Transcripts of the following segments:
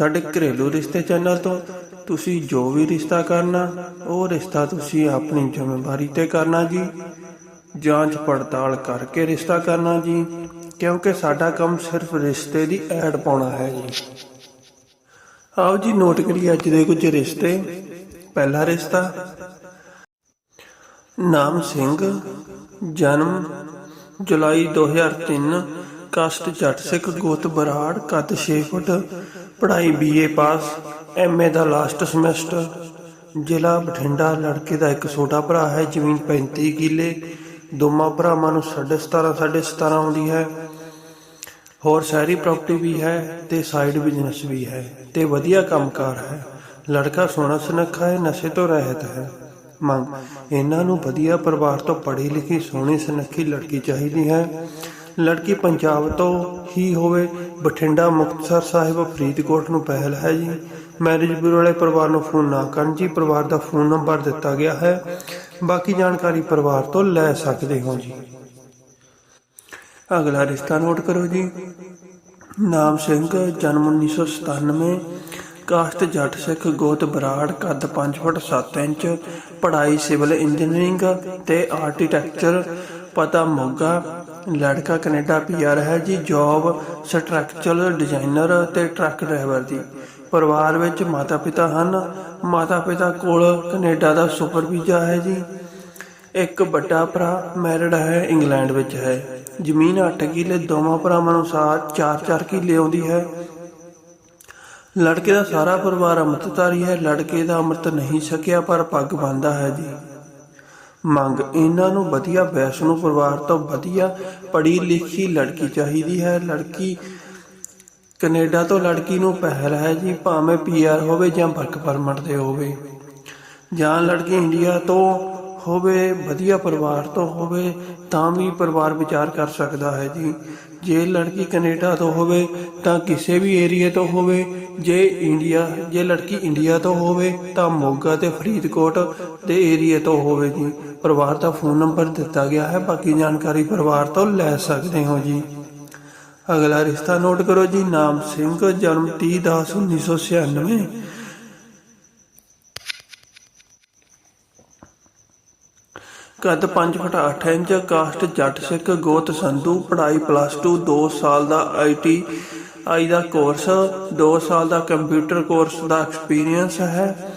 ਸਾਡੇ ਘਰੇਲੂ ਰਿਸ਼ਤੇ ਚੈਨਲ ਤੋਂ ਤੁਸੀਂ ਜੋ ਵੀ ਰਿਸ਼ਤਾ ਕਰਨਾ, ਉਹ ਰਿਸ਼ਤਾ ਤੁਸੀਂ ਆਪਣੀ ਜ਼ਿੰਮੇਵਾਰੀ ਤੇ ਕਰਨਾ ਜੀ। ਜਾਂਚ ਪੜਤਾਲ ਕਰਕੇ ਰਿਸ਼ਤਾ ਕਰਨਾ ਜੀ, ਕਿਉਂਕਿ ਸਾਡਾ ਕੰਮ ਸਿਰਫ ਰਿਸ਼ਤੇ ਦੀ ਐਡ ਪਾਉਣਾ ਹੈ ਜੀ। ਆਓ ਜੀ, ਨੋਟ ਕਰੀਏ ਅੱਜ ਦੇ ਕੁਝ ਰਿਸ਼ਤੇ। ਪਹਿਲਾ ਰਿਸ਼ਤਾ, ਨਾਮ ਸਿੰਘ, ਜਨਮ ਜੁਲਾਈ 2003 ਕਾਸਟ ਜੱਟ ਸਿੱਖ ਗੋਤ ਬਰਾੜ, ਕੱਦ 6 ਫੁੱਟ ਪੜ੍ਹਾਈ ਬੀਏ ਪਾਸ ਐਮਏ ਦਾ ਲਾਸਟ ਸਮੈਸਟਰ ਜ਼ਿਲ੍ਹਾ ਬਠਿੰਡਾ, ਲੜਕੇ ਦਾ ਇੱਕ ਛੋਟਾ ਭਰਾ ਹੈ, ਜ਼ਮੀਨ 35 ਕਿੱਲੇ। ਦੋਵਾਂ ਭਰਾਵਾਂ ਨੂੰ 17.5 17.5 ਆਉਂਦੀ ਹੈ। ਹੋਰ ਸ਼ਹਿਰੀ ਪ੍ਰਾਪਰਟੀ ਵੀ ਹੈ ਤੇ ਸਾਈਡ ਬਿਜ਼ਨਸ ਵੀ ਹੈ ਤੇ ਵਧੀਆ ਕੰਮਕਾਰ ਹੈ। ਲੜਕਾ ਸੋਹਣਾ ਸੁਨੱਖਾ ਹੈ, ਨਸ਼ੇ ਤੋਂ ਰਹਿਤ ਹੈ। ਮੰਗ ਇਹਨਾਂ ਨੂੰ ਵਧੀਆ ਪਰਿਵਾਰ ਤੋਂ ਪੜ੍ਹੀ ਲਿਖੀ, ਸੋਹਣੀ ਸੁਨੱਖੀ ਲੜਕੀ ਚਾਹੀਦੀ ਹੈ। ਲੜਕੀ ਪੰਜਾਬ ਤੋਂ ਹੀ ਹੋਵੇ, ਬਠਿੰਡਾ ਮੁਕਤਸਰ ਸਾਹਿਬ ਫਰੀਦਕੋਟ ਨੂੰ ਪਹਿਲ ਹੈ ਜੀ। ਮੈਰਿਜ ਬਿਊਰੋ ਵਾਲੇ ਪਰਿਵਾਰ ਨੂੰ ਫੋਨ ਨਾ ਕਰਨ ਜੀ, ਪਰਿਵਾਰ ਦਾ ਫੋਨ ਨੰਬਰ ਦਿੱਤਾ ਗਿਆ ਹੈ। ਬਾਕੀ ਜਾਣਕਾਰੀ ਪਰਿਵਾਰ ਤੋਂ ਲੈ ਸਕਦੇ ਹੋ ਜੀ। ਅਗਲਾ ਰਿਸ਼ਤਾ ਨੋਟ ਕਰੋ ਜੀ। ਨਾਮ ਸਿੰਘ, ਜਨਮ 1997 ਕਾਸ਼ਤ ਜੱਟ ਸਿੱਖ ਗੋਤ ਬਰਾੜ, ਕੱਦ 5 ਫੁੱਟ 7 ਇੰਚ, ਪੜ੍ਹਾਈ ਸਿਵਲ ਇੰਜੀਨੀਅਰਿੰਗ ਤੇ ਆਰਕੀਟੈਕਚਰ ਪਤਾ ਮੋਗਾ। ਲੜਕਾ ਕੈਨੇਡਾ ਪੀਆਰ ਹੈ ਜੀ, ਜੌਬ ਸਟਰਕਚਰਲ ਡਿਜ਼ਾਈਨਰ ਤੇ ਟਰੱਕ ਡਰਾਈਵਰ ਦੀ ਪਰਿਵਾਰ ਵਿੱਚ ਮਾਤਾ ਪਿਤਾ ਹਨ। ਮਾਤਾ ਪਿਤਾ ਕੋਲ ਕੈਨੇਡਾ ਦਾ ਸੁਪਰ ਵੀਜ਼ਾ ਹੈ ਜੀ। ਇੱਕ ਵੱਡਾ ਭਰਾ ਮੈਰਿਡ ਹੈ, ਇੰਗਲੈਂਡ ਵਿੱਚ ਹੈ। ਜ਼ਮੀਨ 8 ਕਿੱਲੇ, ਦੋਵਾਂ ਭਰਾਵਾਂ ਨੂੰ ਸਾਥ 4-4 ਕਿੱਲੇ ਆਉਂਦੀ ਹੈ। ਲੜਕੇ ਦਾ ਸਾਰਾ ਪਰਿਵਾਰ ਅੰਮ੍ਰਿਤਧਾਰੀ ਹੈ। ਲੜਕੇ ਦਾ ਅੰਮ੍ਰਿਤ ਨਹੀਂ ਛਕਿਆ, ਪਰ ਪੱਗ ਬੰਨ੍ਹਦਾ ਹੈ ਜੀ। ਮੰਗ। ਇਹਨਾਂ ਨੂੰ ਵਧੀਆ ਵੈਸ਼ਨੂ ਪਰਿਵਾਰ ਤੋਂ ਵਧੀਆ ਪੜ੍ਹੀ ਲਿਖੀ ਲੜਕੀ ਚਾਹੀਦੀ ਹੈ। ਲੜਕੀ ਕੈਨੇਡਾ ਤੋਂ ਲੜਕੀ ਨੂੰ ਪਹਿਲ ਹੈ ਜੀ, ਭਾਵੇਂ ਪੀਆਰ ਹੋਵੇ ਜਾਂ ਵਰਕ ਪਰਮਿਟ ਤੇ ਹੋਵੇ। ਜਾਂ ਲੜਕੀ ਇੰਡੀਆ ਤੋਂ ਹੋਵੇ, ਵਧੀਆ ਪਰਿਵਾਰ ਤੋਂ ਹੋਵੇ, ਤਾਂ ਵੀ ਪਰਿਵਾਰ ਵਿਚਾਰ ਕਰ ਸਕਦਾ ਹੈ ਜੀ। ਜੇ ਲੜਕੀ ਕੈਨੇਡਾ ਤੋਂ ਹੋਵੇ ਤਾਂ ਕਿਸੇ ਵੀ ਏਰੀਏ ਤੋਂ ਹੋਵੇ, ਜੇ ਇੰਡੀਆ, ਜੇ ਲੜਕੀ ਇੰਡੀਆ ਤੋਂ ਹੋਵੇ ਤਾਂ ਮੋਗਾ ਤੇ ਫਰੀਦਕੋਟ ਦੇ ਏਰੀਏ ਤੋਂ ਹੋਵੇ ਜੀ। ਪਰਿਵਾਰ ਦਾ ਫੋਨ ਨੰਬਰ ਦਿੱਤਾ ਗਿਆ ਹੈ, ਬਾਕੀ ਜਾਣਕਾਰੀ ਪਰਿਵਾਰ ਤੋਂ ਲੈ ਸਕਦੇ ਹੋ ਜੀ। ਅਗਲਾ ਰਿਸ਼ਤਾ ਨੋਟ ਕਰੋ ਜੀ, ਨਾਮ ਸਿੰਘ, ਜਨਮ 30 10 1996 ਕੱਦ 5 ਫੁੱਟ 8 ਇੰਚ, ਕਾਸਟ ਜੱਟ ਸਿੱਖ, ਗੋਤ ਸੰਧੂ, ਪੜ੍ਹਾਈ ਪਲੱਸ 2 2 ਸਾਲ ਦਾ ਆਈਟੀ ਆਈ ਦਾ ਕੋਰਸ 2 ਸਾਲ ਦਾ ਕੰਪਿਊਟਰ ਕੋਰਸ ਦਾ ਐਕਸਪੀਰੀਅੰਸ ਹੈ।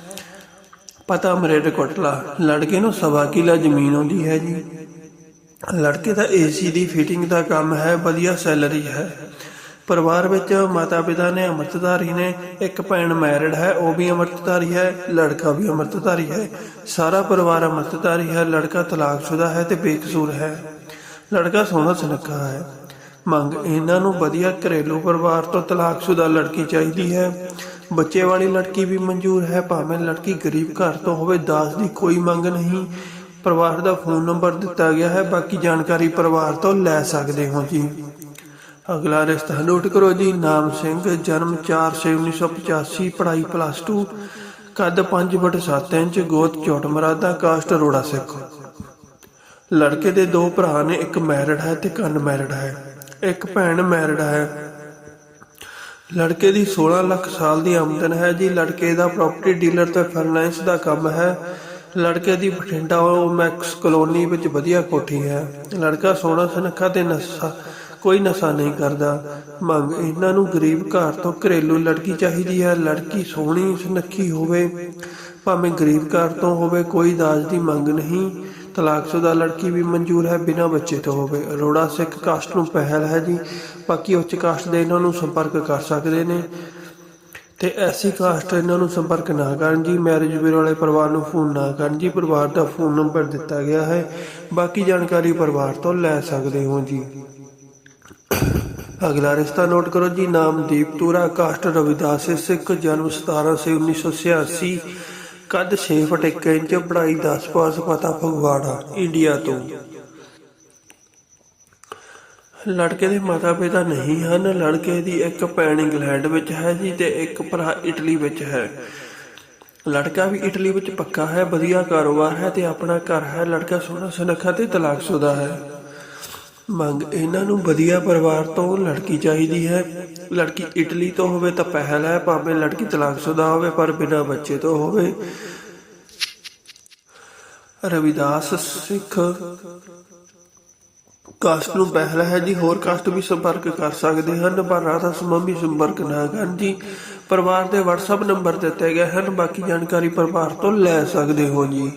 ਪਤਾ ਮਰੇਡ ਕੋਟਲਾ, ਲੜਕੇ ਨੂੰ ਸਵਾ ਕਿਲਾ ਜ਼ਮੀਨ ਆਉਂਦੀ ਹੈ ਜੀ। ਲੜਕੇ ਦਾ ਏਸੀ ਦੀ ਫਿਟਿੰਗ ਦਾ ਕੰਮ ਹੈ, ਵਧੀਆ ਸੈਲਰੀ ਹੈ। ਪਰਿਵਾਰ ਵਿੱਚ ਮਾਤਾ ਪਿਤਾ ਨੇ ਅੰਮ੍ਰਿਤਧਾਰੀ ਨੇ ਇੱਕ ਭੈਣ ਮੈਰਿਡ ਹੈ, ਉਹ ਵੀ ਅੰਮ੍ਰਿਤਧਾਰੀ ਹੈ, ਲੜਕਾ ਵੀ ਅੰਮ੍ਰਿਤਧਾਰੀ ਹੈ। ਸਾਰਾ ਪਰਿਵਾਰ ਅੰਮ੍ਰਿਤਧਾਰੀ ਹੈ, ਲੜਕਾ ਤਲਾਕਸ਼ੁਦਾ ਹੈ ਤੇ ਬੇਕਸੂਰ ਹੈ। ਲੜਕਾ ਸੋਹਣਾ ਸੁਨੱਖਾ ਹੈ। ਮੰਗ, ਇਹਨਾਂ ਨੂੰ ਵਧੀਆ ਘਰੇਲੂ ਪਰਿਵਾਰ ਤੋਂ ਤਲਾਕਸ਼ੁਦਾ ਲੜਕੀ ਚਾਹੀਦੀ ਹੈ। ਬੱਚੇ ਵਾਲੀ ਲੜਕੀ ਵੀ ਮਨਜ਼ੂਰ ਹੈ, ਭਾਵੇਂ ਲੜਕੀ ਗਰੀਬ ਘਰ ਤੋਂ ਹੋਵੇ, ਦਾਸ ਦੀ ਕੋਈ ਮੰਗ ਨਹੀਂ। ਪਰਿਵਾਰ ਦਾ ਫੋਨ ਨੰਬਰ ਦਿੱਤਾ ਗਿਆ ਹੈ, ਬਾਕੀ ਜਾਣਕਾਰੀ ਪਰਿਵਾਰ ਤੋਂ ਲੈ ਸਕਦੇ ਹੋ ਜੀ। ਅਗਲਾ ਰਿਸ਼ਤਾ ਨੋਟ ਕਰੋ ਜੀ। ਨਾਮ ਸਿੰਘ, ਜਨਮ 4/6/1985 ਪੜ੍ਹਾਈ ਪਲੱਸ 2 ਕੱਦ 5/7 ਇੰਚ, ਗੋਤ ਚੋਟ ਮਰਾਦਾ, ਕਾਸਟ ਰੋੜਾ ਸਿੱਖ। ਲੜਕੇ ਦੇ ਦੋ ਭਰਾ ਨੇ, ਇੱਕ ਮੈਰਿਡ ਹੈ ਤੇ ਕੰਨ ਮੈਰਿਡ ਹੈ। ਇੱਕ ਭੈਣ ਮੈਰਿਡ ਹੈ। ਲੜਕੇ ਦੀ 16 ਲੱਖ ਸਾਲ ਦੀ ਆਮਦਨ ਹੈ ਜੀ। ਲੜਕੇ ਦਾ ਪ੍ਰਾਪਰਟੀ ਡੀਲਰ ਤੇ ਫਾਈਨੈਂਸ ਦਾ ਕੰਮ ਹੈ। ਲੜਕੇ ਦੀ ਬਠਿੰਡਾ ਮੈਕਸ ਕਲੋਨੀ ਵਿੱਚ ਵਧੀਆ ਕੋਠੀ ਹੈ। ਲੜਕਾ ਸੋਹਣਾ ਸੁਨੱਖਾ ਤੇ ਨਸ਼ਾ ਕੋਈ ਨਸ਼ਾ ਨਹੀਂ ਕਰਦਾ। ਮੰਗ ਇਹਨਾਂ ਨੂੰ ਗਰੀਬ ਘਰ ਤੋਂ ਘਰੇਲੂ ਲੜਕੀ ਚਾਹੀਦੀ ਹੈ। ਲੜਕੀ ਸੋਹਣੀ, ਸੁਨੱਖੀ ਹੋਵੇ, ਭਾਵੇਂ ਗਰੀਬ ਘਰ ਤੋਂ ਹੋਵੇ, ਕੋਈ ਦਾਜ ਦੀ ਮੰਗ ਨਹੀਂ। ਤਲਾਕਸ਼ੁਦਾ ਲੜਕੀ ਵੀ ਮਨਜ਼ੂਰ ਹੈ, ਬਿਨਾਂ ਬੱਚੇ ਤੋਂ ਹੋਵੇ। ਅਰੋੜਾ ਸਿੱਖ ਕਾਸਟ ਨੂੰ ਪਹਿਲ ਹੈ ਜੀ। ਬਾਕੀ ਉੱਚ ਕਾਸਟ ਦੇ ਇਹਨਾਂ ਨੂੰ ਸੰਪਰਕ ਕਰ ਸਕਦੇ ਨੇ। ਤੇ ਐਸੀ ਕਾਸਟ ਇਹਨਾਂ ਨੂੰ ਸੰਪਰਕ ਨਾ ਕਰਨ ਜੀ। ਮੈਰਿਜ ਬਿਊਰੋ ਵਾਲੇ ਪਰਿਵਾਰ ਨੂੰ ਫੋਨ ਨਾ ਕਰਨ ਜੀ। ਪਰਿਵਾਰ ਦਾ ਫੋਨ ਨੰਬਰ ਦਿੱਤਾ ਗਿਆ ਹੈ। ਬਾਕੀ ਜਾਣਕਾਰੀ ਪਰਿਵਾਰ ਤੋਂ ਲੈ ਸਕਦੇ ਹੋ ਜੀ। ਅਗਲਾ ਰਿਸ਼ਤਾ ਨੋਟ ਕਰੋ ਜੀ, ਨਾਮ ਦੀਪ ਕਾਸਟ ਰਵਿਦਾਸ ਸਿੱਖ ਜਨਮ 17 ਸੇ 1986 ਕੱਦ 6 ਫੁੱਟ 1 ਇੰਚ, ਪੜ੍ਹਾਈ 10 ਪਾਸ ਪਤਾ ਫਗਵਾੜਾ, ਇੰਡੀਆ ਤੋਂ। ਲੜਕੇ ਦੇ ਮਾਤਾ ਪਿਤਾ ਨਹੀਂ ਹਨ, ਲੜਕੇ ਦੀ ਇੱਕ ਭੈਣ ਇੰਗਲੈਂਡ ਵਿੱਚ ਹੈ ਜੀ ਤੇ ਇੱਕ ਭਰਾ ਇਟਲੀ ਵਿੱਚ ਹੈ। ਲੜਕਾ ਵੀ ਇਟਲੀ ਵਿੱਚ ਪੱਕਾ ਹੈ, ਵਧੀਆ ਕਾਰੋਬਾਰ ਹੈ ਤੇ ਆਪਣਾ ਘਰ ਹੈ, ਲੜਕਾ ਸੋਹਣਾ ਸੁਨੱਖਾ ਤੇ ਤਲਾਕਸ਼ੁਦਾ ਹੈ। ਮੰਗ ਇਹਨਾਂ ਨੂੰ ਵਧੀਆ ਪਰਿਵਾਰ ਤੋਂ ਲੜਕੀ ਚਾਹੀਦੀ ਹੈ। ਲੜਕੀ ਇਟਲੀ ਤੋਂ ਹੋਵੇ ਤਾਂ ਪਹਿਲ ਹੈ, ਭਾਵੇਂ ਲੜਕੀ ਤਲਾਕਸ਼ੁਦਾ ਹੋਵੇ ਪਰ ਬਿਨਾਂ ਬੱਚੇ ਤੋਂ ਹੋਵੇ। ਰਵਿਦਾਸ ਸਿੱਖ ਕਾਸਟ ਨੂੰ ਪਹਿਲ ਹੈ ਜੀ। ਹੋਰ ਕਾਸਟ ਵੀ ਸੰਪਰਕ ਕਰ ਸਕਦੇ ਹਨ, ਪਰ ਰਾਧਾ ਸਮਮੀ ਸੰਪਰਕ ਨਾ ਕਰਨ ਜੀ। ਪਰਿਵਾਰ ਦੇ WhatsApp ਨੰਬਰ ਦਿੱਤੇ ਗਏ ਹਨ, ਬਾਕੀ ਜਾਣਕਾਰੀ ਪਰਿਵਾਰ ਤੋਂ ਲੈ ਸਕਦੇ ਹੋ ਜੀ।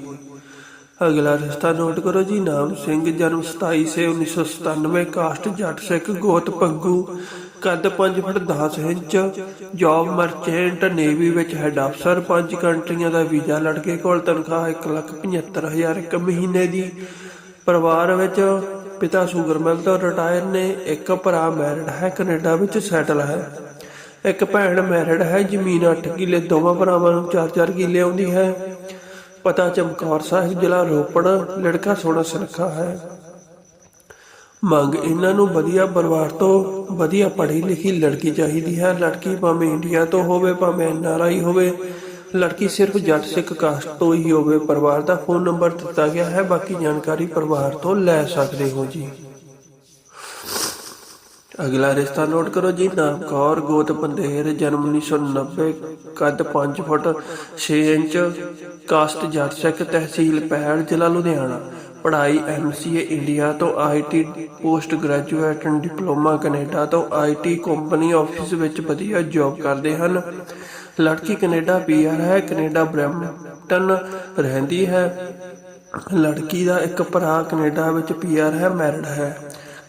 ਅਗਲਾ ਰਿਸ਼ਤਾ ਨੋਟ ਕਰੋ ਜੀ, ਨਾਮ ਸਿੰਘ, ਜਨਮ 27 ਸੇ 1997 ਕਾਸਟ, ਜੱਟ ਸਿੱਖ, ਗੋਤ ਪੰਗੂ, ਕੱਦ 5 foot 10 inch, job merchant navy ਵਿੱਚ ਹੈਡ ਅਫਸਰ, ਪੰਜ ਕੰਟਰੀਆਂ ਦਾ ਵੀਜ਼ਾ ਲੜਕੇ ਕੋਲ, ਤਨਖਾਹ 175000 ਇੱਕ ਮਹੀਨੇ ਦੀ। ਪਰਿਵਾਰ ਵਿੱਚ ਪਿਤਾ ਸ਼ੂਗਰ ਮਿਲ ਤੋਂ ਰਿਟਾਇਰ ਨੇ, ਇੱਕ ਭਰਾ ਮੈਰਿਡ ਹੈ, ਕੈਨੇਡਾ ਵਿੱਚ ਸੈਟਲ ਹੈ। ਇੱਕ ਭੈਣ ਮੈਰਿਡ ਹੈ, ਜ਼ਮੀਨ 8 ਕਿੱਲੇ, ਦੋਵਾਂ ਭਰਾਵਾਂ ਨੂੰ 4-4 ਕਿੱਲੇ ਆਉਂਦੀ ਹੈ। ਪਤਾ ਚਮਕੌਰ ਸਾਹਿਬ ਜ਼ਿਲ੍ਹਾ ਰੋਪੜ, ਲੜਕਾ ਸੋਹਣਾ ਸੁਨੱਖਾ ਹੈ। ਮੰਗ ਇਹਨਾਂ ਨੂੰ ਵਧੀਆ ਪਰਿਵਾਰ ਤੋਂ ਵਧੀਆ ਪੜ੍ਹੀ ਲਿਖੀ ਲੜਕੀ ਚਾਹੀਦੀ ਹੈ। ਲੜਕੀ ਭਾਵੇਂ ਇੰਡੀਆ ਤੋਂ ਹੋਵੇ, ਭਾਵੇਂ ਐਨਆਰਆਈ ਹੋਵੇ, ਲੜਕੀ ਸਿਰਫ ਜੱਟ ਸਿੱਖ ਕਾਸਟ ਤੋਂ ਹੀ ਹੋਵੇ। ਪਰਿਵਾਰ ਦਾ ਫੋਨ ਨੰਬਰ ਦਿੱਤਾ ਗਿਆ ਹੈ, ਬਾਕੀ ਜਾਣਕਾਰੀ ਪਰਿਵਾਰ ਤੋਂ ਲੈ ਸਕਦੇ ਹੋ ਜੀ। ਅਗਲਾ ਰਿਸ਼ਤਾ ਨੋਟ ਕਰੋ ਜੀ ਨਾਮ ਕੌਰ ਗੋਤ ਪੰਦੇਰ ਜਨਮ 1990 ਕੱਦ 5 ਫੁੱਟ 6 ਇੰਚ ਕਾਸਟ ਜੱਟ ਤਹਿਸੀਲ ਪੈੜ ਜ਼ਿਲ੍ਹਾ ਲੁਧਿਆਣਾ। ਪੜ੍ਹਾਈ ਐਮਸੀਏ ਇੰਡੀਆ ਤੋਂ IT post graduate diploma Canada ਤੋਂ ਆਈਟੀ ਕੰਪਨੀ ਆਫਿਸ ਵਿੱਚ ਵਧੀਆ ਜੌਬ ਕਰਦੇ ਹਨ। ਲੜਕੀ ਕੈਨੇਡਾ ਪੀਆਰ ਹੈ, ਕੈਨੇਡਾ ਬ੍ਰੈਂਪਟਨ ਰਹਿੰਦੀ ਹੈ। ਲੜਕੀ ਦਾ ਇੱਕ ਭਰਾ ਕੈਨੇਡਾ ਵਿੱਚ ਪੀਆਰ ਹੈ, ਮੈਰਿਡ ਹੈ।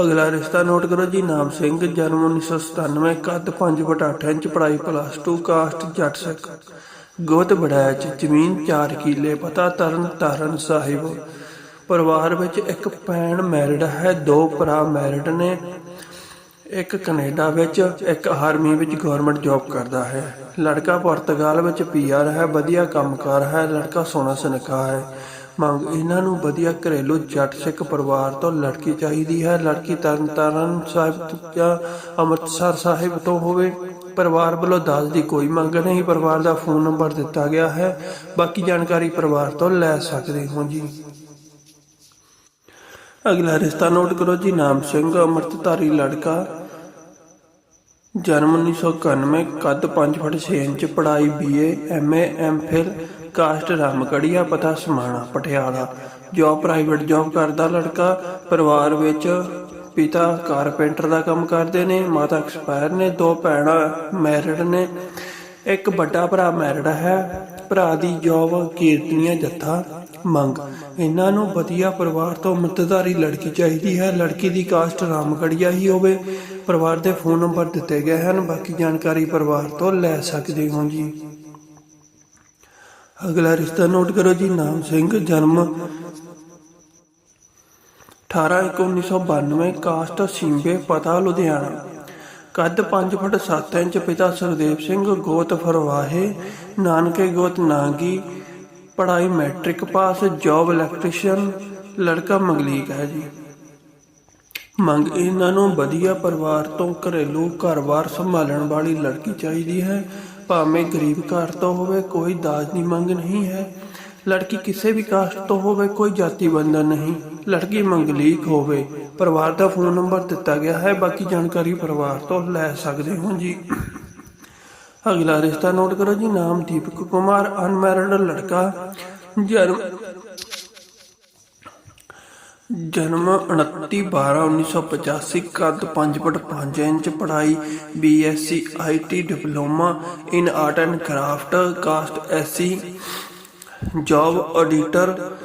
ਅਗਲਾ ਰਿਸ਼ਤਾ ਨੋਟ ਕਰੋ ਜੀ, ਨਾਮ ਸਿੰਘ, ਜਨਮ 1997 ਕੱਦ 5/8 ਇੰਚ ਪੜ੍ਹਾਈ ਪਲੱਸ 2 ਕਾਸਟ ਜੱਟ ਸਿੱਖ ਗੋਤ ਬੜਾਇਚ ਜ਼ਮੀਨ 4 ਕਿੱਲੇ, ਪਤਾ ਤਰਨ ਤਾਰਨ ਸਾਹਿਬ। ਪਰਿਵਾਰ ਵਿੱਚ ਇੱਕ ਭੈਣ ਮੈਰਿਡ ਹੈ, ਦੋ ਭਰਾ ਮੈਰਿਡ ਨੇ। ਇੱਕ ਕੈਨੇਡਾ ਵਿੱਚ, ਇੱਕ ਆਰਮੀ ਵਿੱਚ ਗਵਰਨਮੈਂਟ ਜੌਬ ਕਰਦਾ ਹੈ। ਲੜਕਾ ਪੁਰਤਗਾਲ ਵਿੱਚ ਪੀਆਰ ਹੈ, ਵਧੀਆ ਕੰਮਕਾਰ ਹੈ, ਲੜਕਾ ਸੋਹਣਾ ਸੁਨੱਖਾ ਹੈ। ਮੰਗ ਇਹਨਾਂ ਨੂੰ ਵਧੀਆ ਘਰੇਲੂ ਜੱਟ ਸਿੱਖ ਪਰਿਵਾਰ ਤੋਂ ਲੜਕੀ ਚਾਹੀਦੀ ਹੈ। ਲੜਕੀ ਤਰਨਤਾਰਨ ਸਾਹਿਬ ਜਾਂ ਅੰਮ੍ਰਿਤਸਰ ਸਾਹਿਬ ਤੋਂ ਹੋਵੇ, ਪਰਿਵਾਰ ਵੱਲੋਂ ਦਾਜ ਦੀ ਕੋਈ ਮੰਗ ਨਹੀਂ। ਪਰਿਵਾਰ ਦਾ ਫੋਨ ਨੰਬਰ ਦਿੱਤਾ ਗਿਆ ਹੈ। ਬਾਕੀ ਜਾਣਕਾਰੀ ਪਰਿਵਾਰ ਤੋਂ ਲੈ ਸਕਦੇ ਹੋ ਜੀ। ਅਗਲਾ ਰਿਸ਼ਤਾ ਨੋਟ ਕਰੋ ਜੀ। ਨਾਮ ਸਿੰਘ, ਅੰਮ੍ਰਿਤਧਾਰੀ ਲੜਕਾ। ਜਨਮ 1991 ਕੱਦ 5 ਫੁੱਟ 6 ਇੰਚ, ਪੜ੍ਹਾਈ BA MA MPhil caste Ramgarhia ਪਤਾ Samana Patiala. Job private job ਕਰਦਾ ਲੜਕਾ, ਪਰਿਵਾਰ ਵਿੱਚ ਪਿਤਾ ਕਾਰਪੈਂਟਰ ਦਾ ਕੰਮ ਕਰਦੇ ਨੇ, ਮਾਤਾ ਐਕਸਪਾਇਰ ਨੇ, ਦੋ ਭੈਣਾਂ ਮੈਰਿਡ ਨੇ। ਇੱਕ ਵੱਡਾ ਭਰਾ ਮੈਰਿਡ ਹੈ, ਭਰਾ ਦੀ ਜੋਬ ਕੀਰਤਨੀਆ ਜੱਥਾ ਮੰਗ। ਇਹਨਾਂ ਨੂੰ ਵਧੀਆ ਪਰਿਵਾਰ ਤੋਂ ਮਤਦਾਰੀ ਲੜਕੀ ਚਾਹੀਦੀ ਹੈ। ਲੜਕੀ ਦੀ ਕਾਸਟ ਰਾਮਗੜੀਆ ਹੀ ਹੋਵੇ। ਪਰਿਵਾਰ ਦੇ ਫੋਨ ਨੰਬਰ ਦਿੱਤੇ ਗਏ ਹਨ। ਬਾਕੀ ਜਾਣਕਾਰੀ ਪਰਿਵਾਰ ਤੋਂ ਲੈ ਸਕਦੇ ਹੋ ਜੀ। ਅਗਲਾ ਰਿਸ਼ਤਾ ਨੋਟ ਕਰੋ ਜੀ, ਨਾਮ ਸਿੰਘ, ਜਨਮ 18/1992 ਕਾਸਟ ਸਿੰਬੇ, ਪਤਾ ਲੁਧਿਆਣਾ। ਕੱਦ 5 ਫੁੱਟ 7 ਇੰਚ, ਪਿਤਾ ਸੁਖਦੇਵ ਸਿੰਘ, ਗੋਤ ਫਰਵਾਹੇ, ਨਾਨਕੇ ਗੋਤ ਨਾਗੀ, ਪੜ੍ਹਾਈ ਮੈਟ੍ਰਿਕ ਪਾਸ, ਜੌਬ ਇਲੈਕਟ੍ਰੀਸ਼ੀਅਨ, ਲੜਕਾ ਮੰਗਲੀਕ ਹੈ ਜੀ। ਮੰਗ ਇਹਨਾਂ ਨੂੰ ਵਧੀਆ ਪਰਿਵਾਰ ਤੋਂ ਘਰੇਲੂ ਘਰ-ਬਾਰ ਸੰਭਾਲਣ ਵਾਲੀ ਲੜਕੀ ਚਾਹੀਦੀ ਹੈ। ਭਾਵੇਂ ਗਰੀਬ ਘਰ ਤੋਂ ਹੋਵੇ, ਕੋਈ ਦਾਜ ਦੀ ਮੰਗ ਨਹੀਂ ਹੈ। ਲੜਕੀ ਕਿਸੇ ਵੀ ਕਾਸਟ ਤੋਂ ਹੋਵੇ, ਕੋਈ ਜਾਤੀ ਬੰਧਨ ਨਹੀਂ। ਲੜਕੀ ਮੰਗਲੀਕ ਹੋਵੇ। ਪਰਿਵਾਰ ਦਾ ਫੋਨ ਨੰਬਰ ਦਿੱਤਾ ਗਿਆ ਹੈ। ਬਾਕੀ ਜਾਣਕਾਰੀ ਪਰਿਵਾਰ ਤੋਂ ਲੈ ਸਕਦੇ ਹੋ ਜੀ। ਅਗਲਾ ਰਿਸ਼ਤਾ ਨੋਟ ਕਰੋ ਜੀ। ਨਾਮ ਦੀਪਕ ਕੁਮਾਰ, ਅਨਮੈਰਿਡ ਲੜਕਾ, ਜਨਮ ਜਨਮ 29/12/1985 ਕੱਦ 5 ਫੁੱਟ 5 ਇੰਚ, ਪੜ੍ਹਾਈ BSc IT diploma in art and craft, caste SC job auditor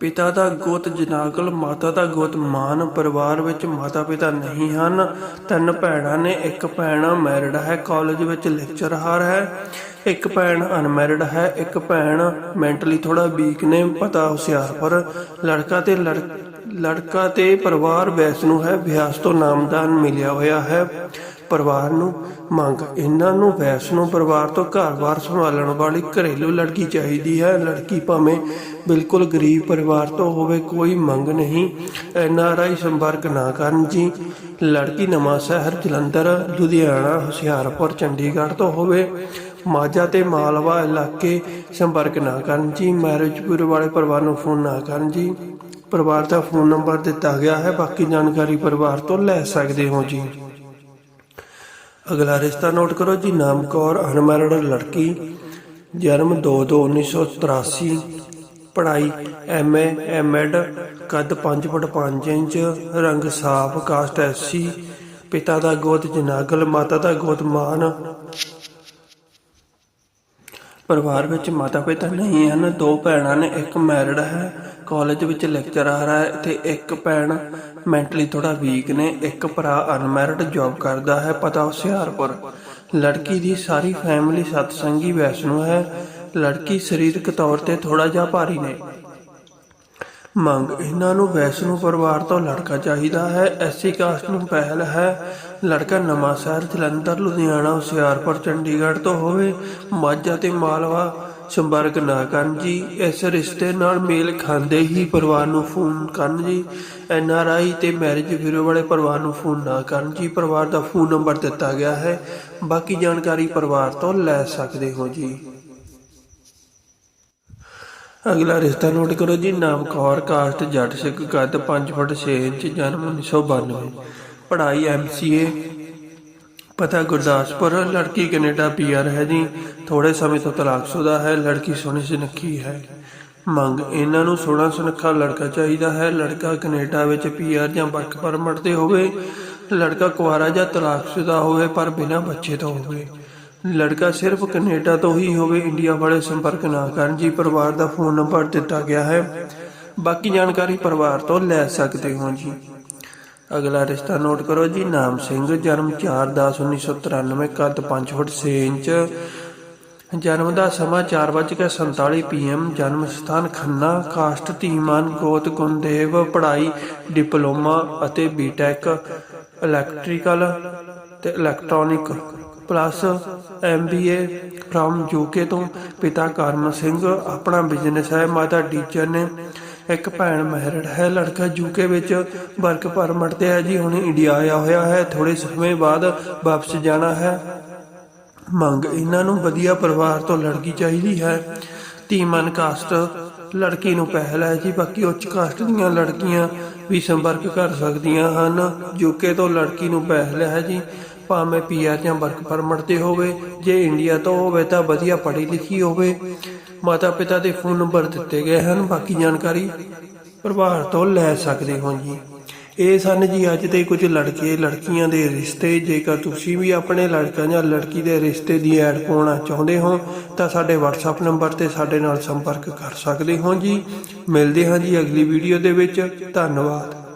ਪਿਤਾ ਦਾ ਗੋਤ ਜਨਾਗਲ, ਮਾਤਾ ਦਾ ਗੋਤ ਮਾਨ। ਪਰਿਵਾਰ ਵਿੱਚ ਮਾਤਾ ਪਿਤਾ ਨਹੀਂ ਹਨ। ਤਿੰਨ ਭੈਣਾਂ ਨੇ, ਇੱਕ ਭੈਣ ਮੈਰਿਡ ਹੈ, ਕਾਲਜ ਵਿੱਚ ਲੈਕਚਰਹਾਰ ਹੈ। ਇੱਕ ਭੈਣ ਅਨਮੈਰਿਡ ਹੈ, ਇੱਕ ਭੈਣ ਮੈਂਟਲੀ ਥੋੜਾ ਵੀਕ ਨੇ, ਪਤਾ ਹੁਸ਼ਿਆਰਪੁਰ। ਲੜਕਾ ਤੇ ਲੜ- ਲੜਕਾ ਤੇ ਪਰਿਵਾਰ ਵੈਸ਼ਨੂ ਹੈ ਵਿਆਸ ਤੋਂ ਨਾਮਦਾਨ ਮਿਲਿਆ ਹੋਇਆ ਹੈ। ਪਰਿਵਾਰ ਨੂੰ ਮੰਗ, ਇਹਨਾਂ ਨੂੰ ਵੈਸ਼ਨੂ ਪਰਿਵਾਰ ਤੋਂ ਘਰ-ਬਾਰ ਸੰਭਾਲਣ ਵਾਲੀ ਘਰੇਲੂ ਲੜਕੀ ਚਾਹੀਦੀ ਹੈ। ਲੜਕੀ ਭਾਵੇਂ ਬਿਲਕੁਲ ਗਰੀਬ ਪਰਿਵਾਰ ਤੋਂ ਹੋਵੇ, ਕੋਈ ਮੰਗ ਨਹੀਂ। ਐਨ ਆਰ ਆਈ ਸੰਪਰਕ ਨਾ ਕਰਨ ਜੀ। ਲੜਕੀ ਨਵਾਂ ਸ਼ਹਿਰ ਜਲੰਧਰ, ਲੁਧਿਆਣਾ, ਹੁਸ਼ਿਆਰਪੁਰ, ਚੰਡੀਗੜ੍ਹ ਤੋਂ ਹੋਵੇ। ਮਾਝਾ ਤੇ ਮਾਲਵਾ ਇਲਾਕੇ ਸੰਪਰਕ ਨਾ ਕਰਨ ਜੀ। ਮੈਰਿਜ ਬਿਊਰੋ ਵਾਲੇ ਪਰਿਵਾਰ ਨੂੰ ਫੋਨ ਨਾ ਕਰਨ ਜੀ। ਪਰਿਵਾਰ ਦਾ ਫੋਨ ਨੰਬਰ ਦਿੱਤਾ ਗਿਆ ਹੈ। ਬਾਕੀ ਜਾਣਕਾਰੀ ਪਰਿਵਾਰ ਤੋਂ ਲੈ ਸਕਦੇ ਹੋ ਜੀ। ਅਗਲਾ ਰਿਸ਼ਤਾ ਨੋਟ ਕਰੋ ਜੀ। ਨਾਮ ਕੌਰ ਅਨਮੈਰਿਡ ਲੜਕੀ, ਜਨਮ 2/2/1983 ਪੜ੍ਹਾਈ ਐਮਏ ਐਮਐਡ ਕੱਦ 5 ਫੁੱਟ 5 ਇੰਚ, ਰੰਗ ਸਾਫ਼, ਕਾਸਟ ਐਸਸੀ ਪਿਤਾ ਦਾ ਗੋਤ ਜਨਾਗਲ, ਮਾਤਾ ਦਾ ਗੋਤ ਮਾਨ। ਪਰਿਵਾਰ ਵਿੱਚ ਮਾਤਾ ਪਿਤਾ ਨਹੀਂ ਹਨ, ਦੋ ਭੈਣਾਂ ਨੇ, ਇੱਕ ਮੈਰਿਡ ਹੈ। ਕਾਲਜ ਵਿੱਚ ਲੈਕਚਰਰ ਹੈ। ਤੇ ਇੱਕ ਭੈਣ ਮੈਂਟਲੀ ਥੋੜਾ ਵੀਕ ਨੇ। ਇੱਕ ਭਰਾ ਅਨਮੈਰਿਡ ਜੌਬ ਕਰਦਾ ਹੈ, ਪਤਾ ਹੁਸ਼ਿਆਰਪੁਰ। ਲੜਕੀ ਦੀ ਸਾਰੀ ਫੈਮਿਲੀ ਸਤਸੰਗੀ ਵੈਸ਼ਨੂ ਹੈ। ਲੜਕੀ ਸਰੀਰਕ ਤੌਰ ਤੇ ਥੋੜਾ ਜਿਹਾ ਭਾਰੀ ਨੇ। ਮੰਗ, ਇਹਨਾਂ ਨੂੰ ਵੈਸ਼ਨੂ ਪਰਿਵਾਰ ਤੋਂ ਲੜਕਾ ਚਾਹੀਦਾ ਹੈ। ਐਸੀ ਕਾਸਟ ਨੂੰ ਪਹਿਲ ਹੈ। ਲੜਕਾ ਨਵਾਂ ਸ਼ਹਿਰ ਜਲੰਧਰ, ਲੁਧਿਆਣਾ, ਹੁਸ਼ਿਆਰਪੁਰ, ਚੰਡੀਗੜ੍ਹ ਤੋਂ ਹੋਵੇ। ਮਾਝਾ ਤੇ ਮਾਲਵਾ ਸੰਪਰਕ ਨਾ ਕਰਨ ਜੀ, ਇਸ ਰਿਸ਼ਤੇ ਨਾਲ ਮੇਲ ਖਾਂਦੇ ਹੀ ਪਰਿਵਾਰ ਨੂੰ ਫੋਨ ਕਰਨ ਜੀ। ਐਨ ਆਰ ਆਈ ਤੇ ਮੈਰਿਜ ਬਿਊਰੋ ਵਾਲੇ ਪਰਿਵਾਰ ਨੂੰ ਫੋਨ ਨਾ ਕਰਨ ਜੀ, ਪਰਿਵਾਰ ਦਾ ਫੋਨ ਨੰਬਰ ਦਿੱਤਾ ਗਿਆ ਹੈ। ਬਾਕੀ ਜਾਣਕਾਰੀ ਪਰਿਵਾਰ ਤੋਂ ਲੈ ਸਕਦੇ ਹੋ ਜੀ। ਅਗਲਾ ਰਿਸ਼ਤਾ ਨੋਟ ਕਰੋ ਜੀ, ਨਾਮ ਕੌਰ, ਕਾਸਟ, ਜੱਟ ਸਿੱਖ, ਕੱਦ 5 ਫੁੱਟ 6 ਇੰਚ, ਜਨਮ 1992 ਪੜ੍ਹਾਈ ਐਮਸੀਏ ਪਤਾ ਗੁਰਦਾਸਪੁਰ, ਲੜਕੀ ਕੈਨੇਡਾ ਪੀਆਰ ਹੈ ਜੀ। ਥੋੜੇ ਸਮੇਂ ਤੋਂ ਤਲਾਕਸ਼ੁਦਾ ਹੈ, ਲੜਕੀ ਸੋਹਣੀ ਸੁਨੱਖੀ ਹੈ। ਮੰਗ, ਇਹਨਾਂ ਨੂੰ ਸੋਹਣਾ ਸੁਨੱਖਾ ਲੜਕਾ ਚਾਹੀਦਾ ਹੈ। ਲੜਕਾ ਕੈਨੇਡਾ ਵਿੱਚ ਪੀਆਰ ਜਾਂ ਵਰਕ ਪਰਮਿਟ ਤੇ ਹੋਵੇ। ਲੜਕਾ ਕੁਆਰਾ ਜਾਂ ਤਲਾਕਸ਼ੁਦਾ ਹੋਵੇ, ਪਰ ਬਿਨਾਂ ਬੱਚੇ ਤੋਂ ਹੋਵੇ। ਲੜਕਾ ਸਿਰਫ ਕੈਨੇਡਾ ਤੋਂ ਹੀ ਹੋਵੇ, ਇੰਡੀਆ ਵਾਲੇ ਸੰਪਰਕ ਨਾ ਕਰਨ। ਜੀ, ਪਰਿਵਾਰ ਦਾ ਫੋਨ ਨੰਬਰ ਦਿੱਤਾ ਗਿਆ ਹੈ। ਬਾਕੀ ਜਾਣਕਾਰੀ ਪਰਿਵਾਰ ਤੋਂ ਲੈ ਸਕਦੇ ਹੋ ਜੀ। ਅਗਲਾ ਰਿਸ਼ਤਾ ਨੋਟ ਕਰੋ ਜੀ, ਨਾਮ ਸਿੰਘ, ਜਨਮ 4/10/1993 ਕੱਦ 5 ਫੁੱਟ 6 ਇੰਚ। ਜਨਮ ਦਾ ਸਮਾਂ 4:47 ਪੀਐਮ, ਜਨਮ ਸਥਾਨ ਖੰਨਾ, ਕਾਸਟ ਧੀਮਾਨ ਗੋਤ ਗੁੰਦੇਵ ਪੜ੍ਹਾਈ, ਡਿਪਲੋਮਾ ਅਤੇ ਬੀਟੈਕ ਇਲੈਕਟ੍ਰੀਕਲ ਤੇ electronic plus MBA from UK ਤੋਂ। ਪਿਤਾ ਕਰਮ ਸਿੰਘ, ਆਪਣਾ ਬਿਜ਼ਨਸ ਹੈ, ਮਾਤਾ ਟੀਚਰ ਨੇ ਇੱਕ ਭੈਣ ਮਹਿਰੜ ਹੈ, ਲੜਕਾ ਯੂਕੇ ਵਿੱਚ ਵਰਕ ਪਰਮਿਟ ਤੇ ਹੈ ਜੀ, ਹੁਣ ਇੰਡੀਆ ਆਇਆ ਹੋਇਆ ਹੈ ਥੋੜੇ ਸਮੇਂ ਬਾਅਦ ਵਾਪਸ ਜਾਣਾ ਹੈ। ਮੰਗ ਇਹਨਾਂ ਨੂੰ ਵਧੀਆ ਪਰਿਵਾਰ ਤੋਂ ਲੜਕੀ ਚਾਹੀਦੀ ਹੈ। ਧੀਮਨ ਕਾਸਟ ਲੜਕੀ ਨੂੰ ਪਹਿਲ ਹੈ ਜੀ, ਬਾਕੀ ਉੱਚ ਕਾਸਟ ਦੀਆਂ ਲੜਕੀਆਂ ਵੀ ਸੰਪਰਕ ਕਰ ਸਕਦੀਆਂ ਹਨ। ਯੂਕੇ ਤੋਂ ਲੜਕੀ ਨੂੰ ਪਹਿਲ ਹੈ ਜੀ, ਭਾਵੇਂ ਪੀਆਰ ਜਾਂ ਵਰਕ ਪਰਮਿਟ ਤੇ ਹੋਵੇ, ਜੇ ਇੰਡੀਆ ਤੋਂ ਹੋਵੇ ਤਾਂ ਵਧੀਆ ਪੜ੍ਹੀ ਲਿਖੀ ਹੋਵੇ। ਮਾਤਾ ਪਿਤਾ ਦੇ ਫੋਨ ਨੰਬਰ ਦਿੱਤੇ ਗਏ ਹਨ, ਬਾਕੀ ਜਾਣਕਾਰੀ ਪਰਿਵਾਰ ਤੋਂ ਲੈ ਸਕਦੇ ਹੋ ਜੀ। ਇਹ ਸਨ ਜੀ ਅੱਜ ਦੇ ਕੁਝ ਲੜਕੇ, ਲੜਕੀਆਂ ਦੇ ਰਿਸ਼ਤੇ। ਜੇਕਰ ਤੁਸੀਂ ਵੀ ਆਪਣੇ ਲੜਕਾ ਜਾਂ ਲੜਕੀ ਦੇ ਰਿਸ਼ਤੇ ਦੀ ਐਡ ਪਾਉਣਾ ਚਾਹੁੰਦੇ ਹੋ, ਤਾਂ ਸਾਡੇ WhatsApp ਨੰਬਰ ਤੇ ਸਾਡੇ ਨਾਲ ਸੰਪਰਕ ਕਰ ਸਕਦੇ ਹੋ ਜੀ। ਮਿਲਦੇ ਹਾਂ ਜੀ ਅਗਲੀ ਵੀਡੀਓ ਦੇ ਵਿੱਚ। ਧੰਨਵਾਦ।